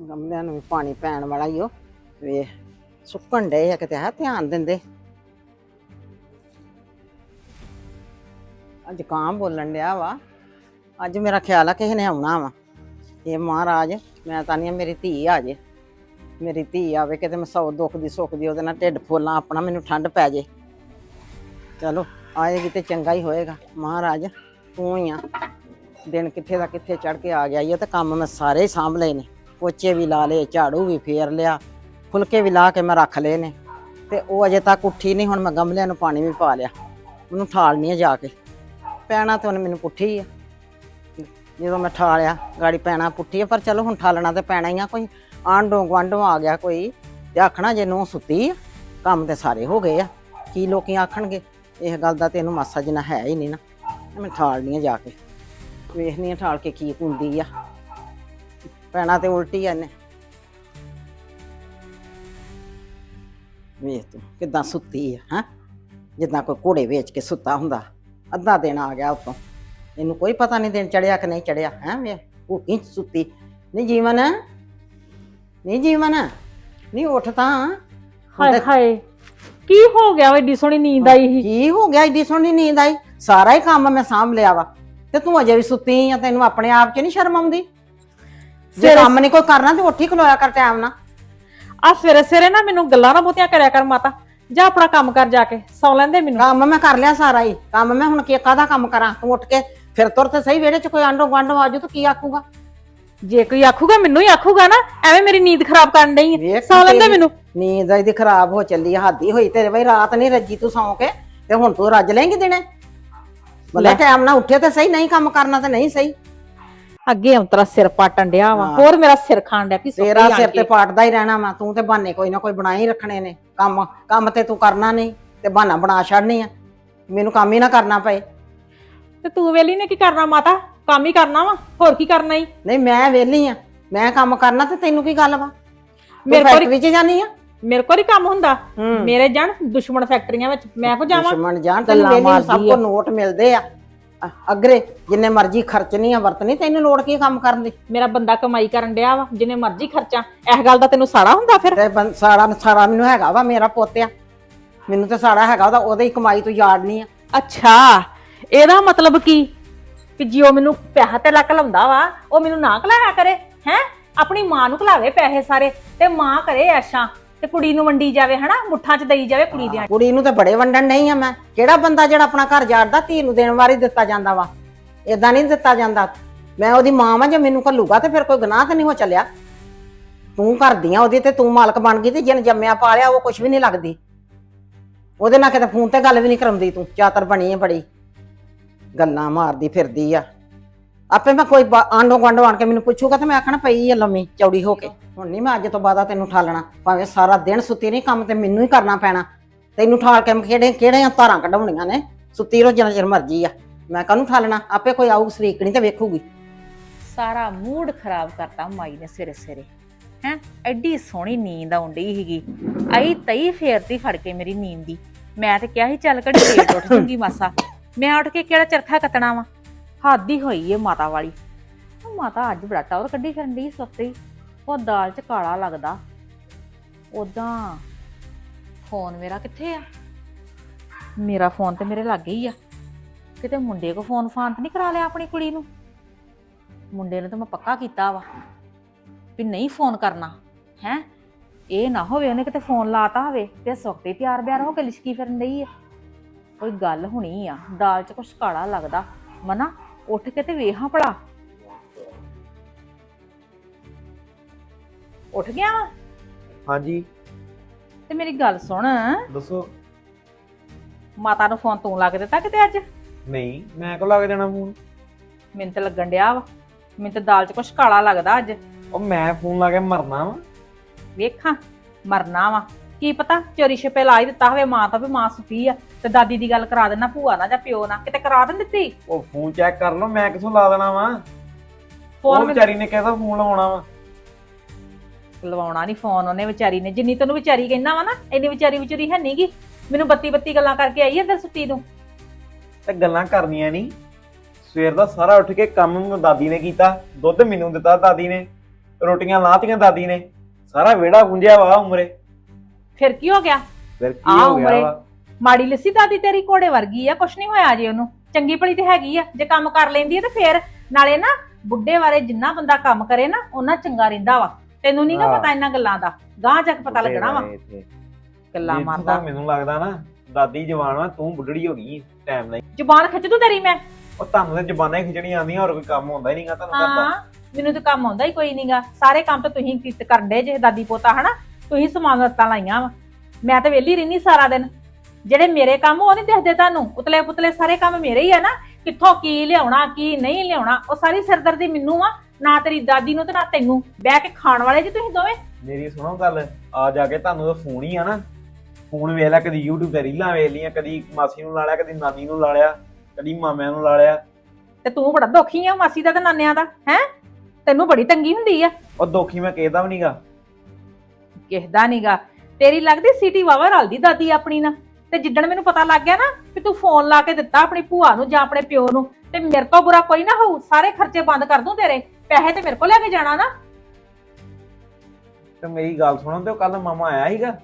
ਗਮਲਿਆਂ ਨੂੰ ਵੀ ਪਾਣੀ ਪੈਣ ਵਾਲਾ ਹੀ ਉਹ ਵੇਖ ਸੁੱਕਣ ਡੇ ਆ ਕਿਤੇ, ਹੈ, ਧਿਆਨ ਦਿੰਦੇ। ਅੱਜ ਕਾਂ ਬੋਲਣ ਡਿਆ ਵਾ। ਅੱਜ ਮੇਰਾ ਖਿਆਲ ਆ ਕਿਸੇ ਨੇ ਆਉਣਾ ਵਾ। ਇਹ ਮਹਾਰਾਜ, ਮੈਂ ਤਾਂ ਨਹੀਂ, ਮੇਰੀ ਧੀ ਆ ਜੇ। ਮੇਰੀ ਧੀ ਆਵੇ, ਕਿਤੇ ਮੈਂ ਸੌ ਦੁੱਖ ਦੀ ਸੁੱਖ ਦੀ ਉਹਦੇ ਨਾਲ ਢਿੱਡ ਫੋਲਾਂ, ਆਪਣਾ ਮੈਨੂੰ ਠੰਡ ਪੈ ਜੇ। ਚਲੋ, ਆਏਗੀ ਤੇ ਚੰਗਾ ਹੀ ਹੋਏਗਾ। ਮਹਾਰਾਜ, ਤੂੰ ਹੀ ਆ। ਦਿਨ ਕਿੱਥੇ ਦਾ ਕਿੱਥੇ ਚੜ ਕੇ ਆ ਗਿਆ ਇਹ ਤੇ ਕੰਮ ਮੈਂ ਸਾਰੇ ਹੀ ਸਾਂਭ ਲਏ ਨੇ। ਪੋਚੇ ਵੀ ਲਾ ਲਏ, ਝਾੜੂ ਵੀ ਫੇਰ ਲਿਆ, ਫੁਲਕੇ ਵੀ ਲਾ ਕੇ ਮੈਂ ਰੱਖ ਲਏ ਨੇ। ਤੇ ਉਹ ਅਜੇ ਤੱਕ ਉੱਠੀ ਨਹੀਂ, ਹੁਣ ਮੈਂ ਗਮਲਿਆਂ ਨੂੰ ਪਾਣੀ ਵੀ ਪਾ ਲਿਆ। ਉਹਨੂੰ ਠਾਲਣੀ ਆ ਜਾ ਕੇ। ਪੈਣਾ ਤੇ ਉਹਨੇ ਮੈਨੂੰ ਪੁੱਠੀ ਆ। ਜਦੋਂ ਮੈਂ ਠਾਲਿਆ, ਗਾੜੀ ਪੈਣਾ ਪੁੱਠੀ ਆ, ਪਰ ਚਲੋ ਹੁਣ ਠਾਲਣਾ ਤੇ ਪੈਣਾ ਹੀ ਆ, ਕੋਈ ਆਂਡੋਂ ਗਵਾਂਢੋਂ ਆ ਗਿਆ ਕੋਈ, ਤੇ ਆਖਣਾ ਜੇ ਨੂੰ ਸੁੱਤੀ ਆ, ਕੰਮ ਤੇ ਸਾਰੇ ਹੋ ਗਏ ਆ। ਕੀ ਲੋਕੀ ਆਖਣਗੇ? ਇਹ ਗੱਲ ਦਾ ਤੈਨੂੰ ਮਾਸਾ ਜਿਨਾ ਹੈ ਹੀ ਨਹੀਂ ਨਾ। ਮੈਂ ਠਾਲਣੀ ਆ ਜਾ ਕੇ। ਵੇਖਨੀ ਆ ਠਾਲ ਕੇ ਕੀ ਹੁੰਦੀ ਆ। ਪੈਣਾ ਤੇ ਉਲਟੀ ਆ ਇਹਨੇ। ਵੇਖ ਤੂੰ ਕਿਦਾਂ ਸੁੱਤੀ ਆ ਹਾਂ? ਜਿੱਦਾਂ ਕੋਈ ਘੋੜੇ ਵੇਚ ਕੇ ਸੁੱਤਾ ਹੁੰਦਾ ਅੱਧਾ ਦਿਨ ਆ ਗਿਆ ਉਤੋਂ। ਇਹਨੂੰ ਕੋਈ ਪਤਾ ਨਹੀਂ ਦਿਨ ਚੜਿਆ ਕਿ ਨਹੀਂ ਚੜਿਆ ਹੈ ਵੇ? ਭੁੱਖੀ ਸੁੱਤੀ? ਨਹੀਂ ਜੀਵਨ ਨਹੀਂ ਜੀਵਨ ਨਹੀਂ ਉੱਠ ਤਾਂ। ਹਾਏ ਹਾਏ ਕੀ ਹੋ ਗਿਆ ਵੇ ਏਡੀ ਸੋਹਣੀ ਨੀਂਦ ਆਈ ਸੀ? ਕੀ ਹੋ ਗਿਆ ਏਡੀ ਸੋਹਣੀ ਨੀਂਦ ਆਈ? ਸਾਰਾ ਹੀ ਕੰਮ ਮੈਂ ਸਾਂਭ ਲਿਆ ਵਾ। ਤੇ ਤੂੰ ਅਜੇ ਵੀ ਸੁੱਤੀ ਆ ਤੈਨੂੰ ਆਪਣੇ ਆਪ 'ਚ ਨਹੀਂ ਸ਼ਰਮ ਆਉਂਦੀ? ਜੇ ਸਵੇਰੇ- ਕੰਮ ਨਹੀਂ ਕੋਈ ਕਰਨਾ ਤੇ ਉੱਠ ਖਲੋਇਆ ਕਰ ਟਾਈਮ ਨਾਲ। ਆ ਸਵੇਰੇ ਸਵੇਰੇ ਨਾ ਮੈਨੂੰ ਗੱਲਾਂ ਨਾ ਬਹੁਤੀਆਂ ਕਰਿਆ ਕਰ ਮਾਤਾ। ਜਾ ਆਪਣਾ ਕੰਮ ਕਰ ਜਾ ਕੇ ਸੌ ਲੈਂਦੇ ਮੈਨੂੰ। ਕੰਮ ਮੈਂ ਕਰ ਲਿਆ ਸਾਰਾ ਹੀ। ਕੰਮ ਮੈਂ ਹੁਣ ਕੀ ਕਾਹਦਾ ਕੰਮ ਕਰਾਂ? ਤੂੰ ਉੱਠ ਕੇ ਫਿਰ ਤੁਰ ਤੇ ਸਹੀ ਵਿਹੜੇ 'ਚ ਕੋਈ ਆਂਡੋ ਗਾਂਡੋ ਆਜੂ ਤੂੰ ਕੀ ਆਖੂਗਾ? ਜੇ ਕੋਈ ਆਖੂਗਾ ਮੈਨੂੰ ਹੀ ਆਖੂਗਾ ਨਾ ਐਵੇਂ ਮੇਰੀ ਨੀਂਦ ਖਰਾਬ ਕਰਨ ਡਈ ਹੈ। ਵੇਖ ਸੌ ਲੈਂਦੇ ਤੇਰੀ ਮੈਨੂੰ। ਨੀਂਦ ਇਹਦੀ ਖਰਾਬ ਹੋ ਚੱਲੀ ਆ, ਹਾਦੀ ਹੋਈ ਤੇਰੇ ਬਈ ਰਾਤ ਨਹੀਂ ਰੱਜੀ ਤੂੰ ਸੌਂ ਕੇ ਤੇ ਹੁਣ ਤੂੰ ਰੱਜ ਲੇਂਗੀ ਦਿਨੇ? ਬਲੇ। ਟਾਈਮ ਨਾਲ ਉੱਠੇ ਤੇ ਸਹੀ ਨਹੀਂ ਕੰਮ ਕਰਨਾ ਤੇ ਨਹੀਂ ਸਹੀ। ਅੱਗੇ ਅੰਤਰਾ ਸਿਰ ਪਾਟਣ ਡਿਆ ਵਾ। ਹੋਰ ਮੇਰਾ ਸਿਰ ਖਾਣ ਡਿਆ ਕਿ ਸੁੱਤੀ ਤੇਰਾ ਸਿਰ। ਤੇ ਪਾਟਦਾ ਹੀ ਰਹਿਣਾ ਵਾ ਤੂੰ ਤੇ ਬਹਾਨੇ ਕੋਈ ਨਾ ਕੋਈ ਬਣਾ ਹੀ ਰੱਖਣੇ ਨੇ ਕੰਮ ਕੰਮ ਤੇ ਤੂੰ ਕਰਨਾ ਨਹੀਂ ਤੇ ਬਹਾਨਾ ਬਣਾ ਛੱਡਣੀ ਆ ਮੈਨੂੰ ਕੰਮ ਹੀ ਨਾ ਕਰਨਾ ਪਏ ਤੇ ਤੂੰ ਵੇਲੀ ਨੇ ਕੀ ਕਰਨਾ ਮਾਤਾ ਕੰਮ ਹੀ ਕਰਨਾ ਵਾ ਹੋਰ ਕੀ ਕਰਨਾ ਈ ਨਹੀਂ ਮੈਂ ਵਿਹਲੀ ਆ ਮੈਂ ਕੰਮ ਕਰਨਾ ਤੇ ਤੈਨੂੰ ਕੀ ਗੱਲ ਵਾ ਮੇਰੇ ਮੇਰੇ ਕੋਲ ਫੈਕਟਰੀ 'ਚ ਜਾਨੀ ਆ ਮੇਰੇ ਕੋਲ ਹੀ ਕੰਮ ਹੁੰਦਾ ਹੂੰ ਮੇਰੇ ਜਾਣ ਦੁਸ਼ਮਣ ਫੈਕਟਰੀਆਂ ਵਿੱਚ ਮੈਂ ਕੋ ਜਾਵਾਂ ਦੁਸ਼ਮਣ ਜਾਣ ਤੈਨੂੰ ਗੱਲਾਂ ਸਭ ਮਾਰਦੀ ਕੋ। ਨੋਟ ਮਿਲਦੇ ਆ ਅ- ਅਗਰੇ ਜਿੰਨੇ ਮਰਜ਼ੀ ਖਰਚਣੀ ਆ ਵਰਤਣੀ ਤੈਨੂੰ ਲੋੜ ਕੀ ਕੰਮ ਕਰਨ ਦੀ? ਮੇਰਾ ਬੰਦਾ ਕਮਾਈ ਕਰਨ ਡਿਆ ਵਾ ਜਿੰਨੇ ਮਰਜ਼ੀ ਖਰਚਾ ਇਸ ਗੱਲ ਦਾ ਤੈਨੂੰ ਸਾੜਾ ਹੁੰਦਾ ਫਿਰ? ਤੇ ਬੰ- ਸਾੜਾ ਸਾੜਾ ਮੈਨੂੰ ਹੈਗਾ ਵਾ ਮੇਰਾ ਪੋਤਿਆ। ਮੈਨੂੰ ਤੇ ਸਾੜਾ ਹੈਗਾ ਉਹਦਾ ਉਹਦੇ ਹੀ ਕਮਾਈ ਤੋਂ ਯਾੜਨੀ ਆ। ਅੱਛਾ ਇਹਦਾ ਮਤਲਬ ਕੀ? ਕਿ ਜੇ ਉਹ ਮੈਨੂੰ ਪੈਸਾ ਤੇ ਲੱਕ ਲਾਉਂਦਾ ਵਾ ਉਹ ਮੈਨੂੰ ਨਾ ਕਲਾਇਆ ਕਰੇ ਹੈ? ਆਪਣੀ ਮਾਂ ਨੂੰ ਕਲਾਵੇ ਪੈਸੇ ਸਾਰੇ ਤੇ ਮਾਂ ਕਰੇ ਐਸ਼ਾਂ। ਤੇ ਕੁੜੀ ਨੂੰ ਵੰਡੀ ਜਾਵੇ, ਹਨਾ? ਮੁੱਠਾਂ 'ਚ ਦਈ ਜਾਵੇ ਕੁੜੀ ਦੀਆਂ। ਕੁੜੀ ਨੂੰ ਤਾਂ ਬੜੇ ਵੰਡਣ ਨਹੀਂ ਆ ਮੈਂ। ਕਿਹੜਾ ਬੰਦਾ ਜਿਹੜਾ ਆਪਣਾ ਘਰ ਜਾੜਦਾ, ਧੀ ਨੂੰ ਦੇਣ ਵਾਰੀ ਦਿੱਤਾ ਜਾਂਦਾ ਵਾ? ਇਦਾਂ ਨਹੀਂ ਦਿੱਤਾ ਜਾਂਦਾ। ਮੈਂ ਉਹਦੀ ਮਾਂ ਵਾਂ, ਜੇ ਮੈਨੂੰ ਘੱਲੂਗਾ ਤੇ ਫਿਰ ਕੋਈ ਗੁਨਾਹ ਤਾਂ ਨਹੀਂ ਹੋ ਚੱਲਿਆ। ਤੂੰ ਕਰਦੀ ਆ ਉਹਦੀ ਤੇ ਤੂੰ ਮਾਲਕ ਬਣ ਗਈ ਤੇ ਜਿਹਨ ਜੰਮਿਆ ਪਾਲਿਆ ਉਹ ਕੁਝ ਵੀ ਨਹੀਂ ਲੱਗਦੀ। ਉਹਦੇ ਨਾਲ ਕਿਤੇ ਫੋਨ ਤੇ ਗੱਲ ਵੀ ਨਹੀਂ ਕਰਾਉਂਦੀ ਤੂੰ। ਚਾਤਰ ਬਣੀ ਆ ਬੜੀ। ਗੱਲਾਂ ਮਾਰਦੀ ਫਿਰਦੀ ਆ। ਆਪੇ ਮੈਂ ਕੋਈ ਬਾ- ਆਂਢੋ ਗੁਆਂਢੋ ਆਣ ਕੇ ਮੈਨੂੰ ਪੁੱਛੂਗਾ ਤੇ ਮੈਂ ਆਖਣਾ ਪਈ ਆ ਲੰਮੀ ਚੌੜੀ ਹੋ ਕੇ। ਹੁਣ ਨਹੀਂ ਮੈਂ ਅੱਜ ਤੋਂ ਬਾਅਦ ਤੈਨੂੰ ਠਾਲਣਾ ਭਾਵੇਂ ਸਾਰਾ ਦਿਨ ਸੁੱਤੀ ਨਹੀਂ ਕੰਮ ਤੇ ਮੈਨੂੰ ਹੀ ਕਰਨਾ ਪੈਣਾ। ਤੈਨੂੰ ਠਾਲ ਕੇ ਮੈਂ ਕਿਹੜੇ ਕਿਹੜੀਆਂ ਧਾਰਾਂ ਕਢਾਉਣੀਆਂ ਨੇ? ਸੁੱਤੀ ਰੋ ਜਿੰਨਾ ਚਿਰ ਮਰਜ਼ੀ ਆ। ਮੈਂ ਕਾਹਨੂੰ ਠਾਲਣਾ ਆਪੇ ਕੋਈ ਆਊ ਸਰੀਕਣੀ ਤੇ ਵੇਖੂਗੀ। ਸਾਰਾ ਮੂਡ ਖਰਾਬ ਕਰਤਾ ਮਾਈ ਨੇ ਸਵੇਰੇ ਸਵੇਰੇ ਹੈ? ਐਡੀ ਸੋਹਣੀ ਨੀਂਦ ਆਉਂਦੀ ਸੀਗੀ। ਆਈ ਤਈ ਫੇਰਤੀ ਫੜ ਕੇ ਮੇਰੀ ਨੀਂਦ ਦੀ। ਮੈਂ ਤੇ ਕਿਹਾ ਸੀ, ਚੱਲ ਘੜੀ ਲੇਟ ਉੱਠ ਜੂੰਗੀ ਮਾਸਾ। ਮੈਂ ਉੱਠ ਕੇ ਕਿਹੜਾ ਚਰਖਾ ਕੱਤਣਾ ਵਾ? ਹੱਦ ਹੀ ਹੋਈ ਏ ਮਾਤਾ ਵਾਲੀ। ਉਹ ਮਾਤਾ ਅੱਜ ਬੜਾ ਟੌਰ ਕੱਢੀ ਫਿਰਨ ਦੀ ਸੁੱਤੀ। ਉਹ ਦਾਲ ਚ ਕਾਲਾ ਲੱਗਦਾ। ਉਦਾਂ ਫੋਨ ਮੇਰਾ ਕਿੱਥੇ ਆ? ਮੇਰਾ ਫੋਨ ਤੇ ਮੇਰੇ ਲਾਗੇ ਹੀ ਆ। ਕਿਤੇ ਮੁੰਡੇ ਕੋ ਫੋਨ ਫਾਨ ਤੇ ਨਹੀਂ ਕਰਾ ਲਿਆ ਆਪਣੀ ਕੁੜੀ ਨੂੰ? ਮੁੰਡੇ ਨੂੰ ਤਾਂ ਮੈਂ ਪੱਕਾ ਕੀਤਾ ਵਾ ਵੀ ਨਹੀਂ ਫੋਨ ਕਰਨਾ ਹੈ? ਇਹ ਨਾ ਹੋਵੇ ਉਹਨੇ ਕਿਤੇ ਫੋਨ ਲਾਤਾ ਹੋਵੇ ਤੇ ਸੁੱਤੇ ਤਿਆਰ ਬਿਆਰ ਹੋ ਕੇ ਲਿਸ਼ਕੀ ਫਿਰਨ ਡਈ ਆ। ਕੋਈ ਗੱਲ ਹੋਣੀ ਆ ਦਾਲ 'ਚ ਕੁਛ ਕਾਲਾ ਲੱਗਦਾ। ਮਨਾ ਉੱਠ ਕੇ ਤੇ ਵੇਖਾਂ ਭਲਾ। ਉੱਠ ਗਿਆ ਵਾ? ਹਾਂਜੀ। ਤੇ ਮੇਰੀ ਗੱਲ ਸੁਣ। ਦੱਸੋ। ਮਾਤਾ ਨੂੰ ਫੋਨ ਤੂੰ ਲਾ ਕੇ ਦਿੱਤਾ ਕਿਤੇ ਅੱਜ? ਨਹੀਂ ਮੈਂ ਕੋ ਲੱਗ ਜਾਣਾ ਫੋਨ? ਮੈਨੂੰ ਤੇ ਲੱਗਣ ਡਿਆ ਵਾ। ਮੈਨੂੰ ਤੇ ਦਾਲ 'ਚ ਕੁਛ ਕਾਲਾ ਲੱਗਦਾ ਅੱਜ। ਉਹ ਮੈਂ ਫੋਨ ਲਾ ਕੇ ਮਰਨਾ ਵਾ। ਵੇਖਾਂ ਮਰਨਾ ਵਾ। ਕੀ ਪਤਾ ਚੋਰੀ ਛਪੇ ਲਾ ਹੀ ਦਿੱਤਾ ਹੋਵੇ ਮਾਂ ਤਾਂ ਵੀ ਮਾਂ ਸੁੱਤੀ ਆ। ਤੇ ਦਾਦੀ ਦੀ ਗੱਲ ਕਰਾ ਦੇਣਾ ਭੂਆ ਨਾਲ ਜਾਂ ਪਿਓ ਨਾਲ। ਕਿਤੇ ਕਰਾ ਦੇਣ ਦਿੱਤੀ? ਉਹ ਫੋਨ ਚੈੱਕ ਕਰ ਲਓ ਮੈਂ ਕਿਥੋਂ ਲਾ ਦੇਣਾ ਵਾ? ਉਹ ਫੋਨ ਵਿਚਾਰੀ ਨੇ ਕਹਿਦਾ ਫੋਨ ਲਵਾਉਣਾ ਵਾ। ਲਵਾਉਣਾ ਨਹੀਂ ਫੋਨ ਉਹਨੇ ਵਿਚਾਰੀ ਨੇ। ਜਿੰਨੀ ਤੈਨੂੰ ਵਿਚਾਰੀ ਕਹਿੰਦਾ ਵਾ ਨਾ ਇੰਨੀ ਵਿਚਾਰੀ ਵਿਚਾਰੀ ਹੈ ਨਹੀਂਗੀ ਮੈਨੂੰ ਬੱਤੀ ਬੱਤੀ ਗੱਲਾਂ ਕਰਕੇ ਆਈ ਅੰਦਰ ਸੁੱਤੀ ਨੂੰ। ਤੇ ਗੱਲਾਂ ਕਰਨੀਆਂ ਨਹੀਂ ਸਵੇਰ ਦਾ ਸਾਰਾ ਉੱਠ ਕੇ ਕੰਮ ਦਾਦੀ ਨੇ ਕੀਤਾ ਦੁੱਧ ਮੈਨੂੰ ਦਿੱਤਾ ਦਾਦੀ ਨੇ ਰੋਟੀਆਂ ਲਾਤੀਆਂ ਦਾਦੀ ਨੇ ਸਾਰਾ ਵਿਹੜਾ ਗੁੰਜਿਆ ਵਾ ਉਮਰੇ। ਫਿਰ ਕੀ ਹੋ ਗਿਆ? ਫਿਰ ਕੀ ਆ ਹੋ ਗਿਆ ਉਮਰੇ। ਵਾ? ਮਾੜੀ ਲੱਸੀ ਦਾਦੀ ਤੇਰੀ ਘੋੜੇ ਵਰਗੀ ਆ ਕੁਛ ਨਹੀਂ ਹੋਇਆ ਜੇ ਉਹਨੂੰ। ਚੰਗੀ ਭਲੀ ਤੇ ਹੈਗੀ ਆ। ਜੇ ਕੰਮ ਕਰ ਲੈਂਦੀ ਆ ਤੇ ਫੇਰ ਨਾਲੇ ਨਾ ਬੁੱਢੇ ਬਾਰੇ ਜਿੰਨਾ ਬੰਦਾ ਕੰਮ ਕਰੇ ਨਾ ਉਹਨਾਂ ਚੰਗਾ ਰਹਿੰਦਾ ਵਾ। ਤੈਨੂੰ ਨਹੀਂਗਾ ਹਾਂ। ਪਤਾ ਇਹਨਾਂ ਗੱਲਾਂ ਦਾ। ਗਾਂ ਜਾ ਕੇ ਪਤਾ ਲੱਗਣਾ ਵਾ। ਗੱਲਾਂ ਮਾਰਦਾ। ਮੈਨੂੰ ਲੱਗਦਾ ਨਾ ਦਾਦੀ ਜਵਾਨ ਵਾ ਤੂੰ ਬੁੱਢੜੀ ਹੋ ਗਈ ਟਾਈਮ ਨਾਲ ਹੀ। ਜ਼ੁਬਾਨ ਖਿੱਚ ਦੂ ਤੇਰੀ ਮੈਂ। ਉਹ ਤੁਹਾਨੂੰ ਤੇ ਜ਼ਬਾਨਾਂ ਹੀ ਖਿਚੜੀਆਂ ਆਉਂਦੀਆਂ ਹੋਰ ਕੋਈ ਕੰਮ ਹੁੰਦਾ ਹੀ ਨਹੀਂਗਾ ਤੁਹਾਨੂੰ ਕਰਦਾ। ਹਾਂ ਮੈਨੂੰ ਤਾਂ ਕੰਮ ਆਉਂਦਾ ਹੀ ਕੋਈ ਨਹੀਂਗਾ ਸਾਰੇ ਕੰਮ ਤਾਂ ਤੁਸੀਂ ਕੀਤ ਕਰਦੇ ਜੇ ਦਾਦੀ ਪੋਤਾ ਹਨਾ? ਤੁਸੀਂ ਸਮਾਨ ਰੱਤਾਂ ਲਾਈਆਂ ਵਾ। ਮੈਂ ਤਾਂ ਵਿਹਲੀ ਰਹਿਨੀ ਸਾਰਾ ਦਿਨ। ਜਿਹੜੇ ਮੇਰੇ ਕੰਮ ਉਹ ਨਹੀਂ ਦਿਖਦੇ ਤੁਹਾਨੂੰ। ਉਤਲੇ ਪੁਤਲੇ ਸਾਰੇ ਕੰਮ ਮੇਰੇ ਹੀ ਆ ਨਾ। ਕਿੱਥੋਂ ਕੀ ਲਿਆਉਣਾ ਕੀ ਨਹੀਂ ਲਿਆਉਣਾ ਉਹ ਸਾਰੀ ਸਿਰਦਰਦੀ ਮੈਨੂੰ ਆ। ਨਾ ਤੇਰੀ ਦਾਦੀ ਨੂੰ ਤੇ ਨਾ ਤੈਨੂੰ। ਬਹਿ ਕੇ ਖਾਣ ਵਾਲੇ ਜੀ ਤੁਸੀਂ ਦੋਵੇਂ। ਮੇਰੀ ਸੁਣੋ ਗੱਲ ਆ ਜਾ ਕੇ ਤੁਹਾਨੂੰ ਤਾਂ ਫੋਨ ਹੀ ਆ ਨਾ। ਫੋਨ ਵੇਖ ਲਿਆ ਕਦੀ YouTube ਤੇ ਰੀਲਾਂ ਵੇਖ ਲੀਆਂ ਕਦੀ ਮਾਸੀ ਨੂੰ ਲਾ ਲਿਆ ਕਦੀ ਨਾਨੀ ਨੂੰ ਲਾ ਲਿਆ ਕਦੀ ਮਾਮਿਆਂ ਨੂੰ ਲਾ ਲਿਆ। ਤੇ ਤੂੰ ਬੜਾ ਦੁਖੀ ਆ ਮਾਸੀ ਦਾ ਤੇ ਨਾਨਿਆਂ ਦਾ ਹੈ? ਤੈਨੂੰ ਬੜੀ ਤੰਗੀ ਹੁੰਦੀ ਆ। ਉਹ ਦੋਖੀ ਮੈਂ ਕਿਹਦਾ ਵੀ ਨਹੀਂਗਾ ਕਿਸਦਾ ਨੀਗਾ। ਤੇਰੀ ਲੱਗਦੀ ਸਿਟੀ ਵਾਵਾ ਰਲਦੀ ਦਾਦੀ ਆਪਣੀ ਨਾਲ। ਤੇ ਜਿੱਦਣ ਮੈਨੂੰ ਪਤਾ ਲੱਗ ਗਿਆ ਨਾ ਕਿ ਤੂੰ ਫੋਨ ਲਾ ਕੇ ਦਿੱਤਾ ਆਪਣੀ ਭੂਆ ਨੂੰ ਜਾਂ ਆਪਣੇ ਪਿਓ ਨੂੰ ਤੇ ਮੇਰੇ ਤੋਂ ਬੁਰਾ ਕੋਈ ਨਾ ਹੋਊ। ਸਾਰੇ ਖਰਚੇ ਬੰਦ ਕਰ ਦੂੰ ਤੇਰੇ। ਪੈਸੇ ਤੇ ਮੇਰੇ ਕੋਲ ਲੈ ਕੇ ਜਾਣਾ ਨਾ। ਤੇ ਮੇਰੀ ਗੱਲ ਸੁਣੋ ਤੇ ਕੱਲ ਮਾਮਾ ਆਇਆ ਸੀਗਾ।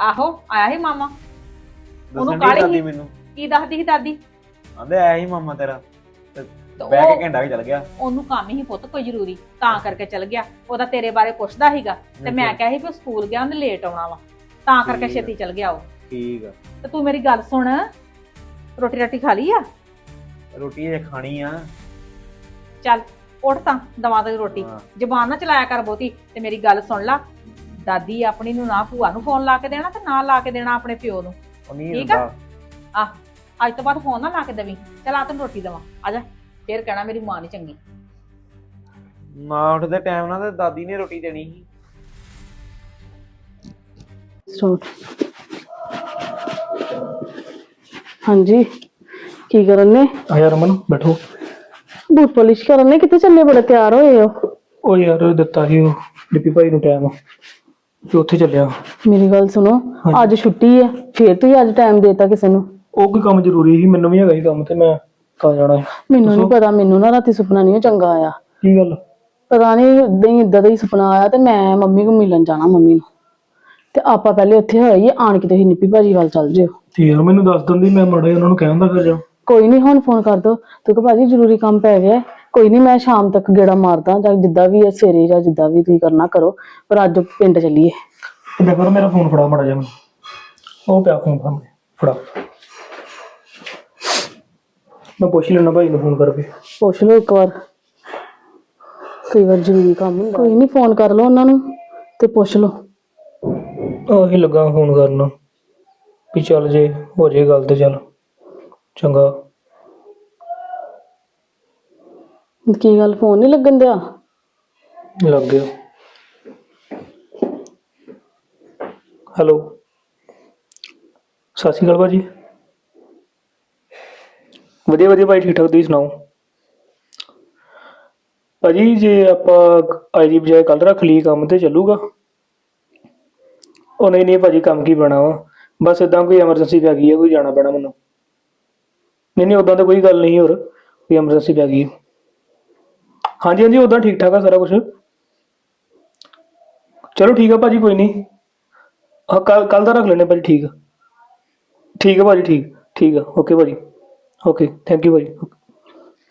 ਆਹੋ ਆਇਆ ਸੀ ਮਾਮਾ। ਉਹਨੂੰ ਦੱਸਣ ਦੀ ਕਾਹਲੀ ਦਾਦੀ ਸੀ। ਮੈਨੂੰ। ਕੀ ਦੱਸਦੀ ਸੀ ਦਾਦੀ? ਆਂਦੇ ਆਇਆ ਸੀ ਮਾਮਾ ਤੇਰਾ। ਤੇ ਬਹਿ ਕੇ ਘੰਟਾ ਕੇ ਚਲ ਗਿਆ। ਉਹਨੂੰ ਕੰਮ ਹੀ ਪੁੱਤ ਕੋਈ ਜ਼ਰੂਰੀ ਤਾਂ ਕਰਕੇ ਚਲ ਗਿਆ। ਉਹਦਾ ਤੇਰੇ ਬਾਰੇ ਪੁੱਛਦਾ ਸੀਗਾ। ਤੇ ਮੈਂ ਕਿਹਾ ਸੀ ਵੀ ਉਹ ਸਕੂਲ ਗਿਆ ਉਹਨੇ ਲੇਟ ਆਉਣਾ ਵਾ। ਤਾਂ ਕਰਕੇ ਠੀਕ ਆ। ਛੇਤੀ ਚਲ ਗਿਆ ਉਹ। ਠੀਕ ਆ। ਤੇ ਤੂੰ ਮੇਰੀ ਗੱਲ ਸੁਣ। ਰੋਟੀ ਰਾਟੀ ਖਾ ਲਈ ਆ? ਰੋਟੀ ਜੇ ਖਾਣੀ ਆ। ਚੱਲ। ਉੱਠ ਤਾਂ ਦਵਾ ਦੇ ਰੋਟੀ। ਹਾਂ। ਜ਼ਬਾਨ ਨਾ ਚਲਾਇਆ ਕਰ ਬਹੁਤੀ ਤੇ ਮੇਰੀ ਗੱਲ ਸੁਣ ਲਾ। ਦਾਦੀ ਆਪਣੀ ਨੂੰ ਨਾ ਭੂਆ ਨੂੰ ਫੋਨ ਲਾ ਕੇ ਦੇਣਾ ਤੇ ਨਾ ਲਾ ਕੇ ਦੇਣਾ ਆਪਣੇ ਪਿਓ ਨੂੰ। ਉਹ ਨਹੀਂ ਠੀਕ ਆ? ਹੁੰਦਾ। ਅੱਜ ਤੋਂ ਬਾਅਦ ਫੋਨ ਨਾ ਲਾ ਕੇ ਦੇਵੀਂ। ਚਲ ਆ ਤੈਨੂੰ ਰੋਟੀ ਦੇਵਾਂ। ਆ ਜਾ ਫੇਰ ਕਹਿਣਾ ਮੇਰੀ ਮਾਂ ਨਹੀਂ ਚੰਗੀ। ਨਾ ਉੱਠਦੇ ਟਾਈਮ ਨਾਲ ਤੇ ਦਾਦੀ ਨੇ ਰੋਟੀ ਦੇਣੀ ਸੀ। ਹਾਂਜੀ ਕੀ ਕਰਨ ਨੇ ਆ ਯਾਰ ਅਮਨ ਬੈਠੋ। ਬੂਟ ਪਾਲਿਸ਼ ਕਰਨ ਨੇ ਕਿੱਥੇ ਚੱਲੇ ਬੜੇ ਤਿਆਰ ਹੋਏ ਹੋ? ਉਹ ਯਾਰ ਦਿੱਤਾ ਸੀ ਉਹ ਡਿੱਪੀ ਭਾਈ ਨੂੰ ਟਾਈਮ ਤੇ ਉੱਥੇ ਚੱਲਿਆ। ਮੇਰੀ ਗੱਲ ਸੁਣੋ ਹਾਂਜੀ। ਅੱਜ ਛੁੱਟੀ ਹੈ ਫੇਰ ਤੁਸੀਂ ਅੱਜ ਟਾਈਮ ਦੇਤਾ ਕਿਸੇ ਨੂੰ? ਉਹ ਕੋਈ ਕੰਮ ਜ਼ਰੂਰੀ ਸੀ ਮੈਨੂੰ ਵੀ ਹੈਗਾ ਸੀ ਕੰਮ ਤੇ ਮੈਂ ਕਾ ਜਾਣਾ ਸੀ। ਮੈਨੂੰ ਨਹੀਂ। ਪਤਾ ਮੈਨੂੰ ਨਾ ਰਾਤੀ ਸੁਪਨਾ ਨਹੀਂ ਚੰਗਾ ਆਇਆ ਕੀ ਗੱਲ? ਪਤਾ ਨਹੀਂ ਇਦਾਂ ਹੀ ਇਦਾਂ ਦਾ ਹੀ ਸੁਪਨਾ ਆਇਆ ਤੇ ਮੈਂ ਮੰਮੀ ਨੂੰ ਮਿਲਣ ਜਾਣਾ ਮੰਮੀ ਨੂੰ। ਤੇ ਆਪਾਂ ਪਹਿਲੇ ਉੱਥੇ ਹੋਏ ਹੀ ਆਣ ਕੇ ਤੁਸੀਂ ਨਿੱਪੀ ਭਾਜੀ ਵੱਲ ਚੱਲ ਜਿਓ। ਤੇ ਯਾਰ ਮੈਨੂੰ ਦੱਸ ਦਿੰਦੀ ਮੈਂ ਮੜਾ ਉਹਨਾਂ ਨੂੰ ਕਹਿੰਦਾ ਫਿਰ ਜਾ। ਕੋਈ ਨਹੀਂ ਹੁਣ ਫੋਨ ਕਰ ਦੋ। ਤੂੰ ਕਿ ਭਾਜੀ ਜ਼ਰੂਰੀ ਕੰਮ ਪੈ ਗਿਆ ਹੈ। ਕੋਈ ਨਹੀਂ ਮੈਂ ਸ਼ਾਮ ਤੱਕ ਗੇੜਾ ਮਾਰਦਾ ਜਾਂ ਜਿੱਦਾਂ ਵੀ ਹੈ ਸਵੇਰੇ ਜਾਂ ਜਿੱਦਾਂ ਵੀ ਤੁਸੀਂ ਕਰਨਾ ਕਰੋ। ਪਰ ਅੱਜ ਪਿੰਡ ਚੱਲੀਏ। ਇਦਾਂ ਕਰ ਮੇਰਾ ਫੋਨ ਫੜਾ ਮੜਾ ਜਾ ਮੈਨੂੰ। ਉਹ ਪਿਆ ਫੋਨ ਸਾਹਮਣੇ। ਫੜਾ। ਮੈਂ ਪੁੱਛ ਲੈਣਾ ਭਾਈ ਨੂੰ ਫੋਨ ਕਰਕੇ। ਪੁੱਛ ਲਓ ਇੱਕ ਵਾਰ। ਕਈ ਵਾਰ ਜ਼ਰੂਰੀ ਕੰਮ ਹੁੰਦਾ। ਕੋਈ ਨਹੀਂ ਫੋਨ ਕਰ ਲਓ ਉਹਨਾਂ ਨੂੰ ਤੇ ਪੁੱਛ ਲਓ। ਆਹੀ ਲੱਗਾ ਫੋਨ ਕਰਨ। ਵੀ ਚੱਲ ਜੇ ਹੋ ਜੇ ਗੱਲ ਤੇ ਚੱਲ। ਚੰਗਾ। ਕੀ ਗੱਲ ਫੋਨ ਨਹੀਂ ਲੱਗਣ ਦਿਆ? ਲੱਗ ਗਿਆ। ਹੈਲੋ। ਸਤਿ ਸ਼੍ਰੀ ਅਕਾਲ ਭਾਜੀ। ਵਧੀਆ ਵਧੀਆ ਭਾਈ ਠੀਕ ਠਾਕ ਤੁਸੀਂ ਸੁਣਾਓ? ਭਾਜੀ ਜੇ ਆਪਾਂ ਅੱਜ ਦੀ ਬਜਾਏ ਕੱਲ ਰੱਖ ਲਈ ਕੰਮ ਤੇ ਚੱਲੂਗਾ। ਉਹ ਨਹੀਂ ਨਹੀਂ ਭਾਜੀ ਕੰਮ ਕੀ ਬਣਾ ਵਾ? ਬਸ ਇਦਾਂ ਕੋਈ ਐਮਰਜੈਂਸੀ ਪੈ ਗਈ ਹੈ ਕੋਈ ਜਾਣਾ ਪੈਣਾ ਮੈਨੂੰ। ਨਹੀਂ ਨਹੀਂ ਉਦਾਂ ਤਾਂ ਕੋਈ ਗੱਲ ਨਹੀਂ ਹੋਰ ਕੋਈ ਐਮਰਜੈਂਸੀ ਪੈ ਗਈ। ਹਾਂਜੀ ਹਾਂਜੀ ਉਦਾਂ ਠੀਕ ਠਾਕ ਆ ਸਾਰਾ ਕੁਝ ਚਲੋ ਠੀਕ ਆ ਭਾਜੀ ਕੋਈ ਨਹੀਂ। ਹਾਂ ਕੱਲ ਕੱਲ ਦਾ ਰੱਖ ਲੈਣੇ ਭਾਜੀ ਠੀਕ। ਆ ਠੀਕ ਆ ਭਾਜੀ ਠੀਕ ਠੀਕ ਆ ਓਕੇ ਭਾਜੀ ਓਕੇ ਥੈਂਕ ਯੂ ਭਾਜੀ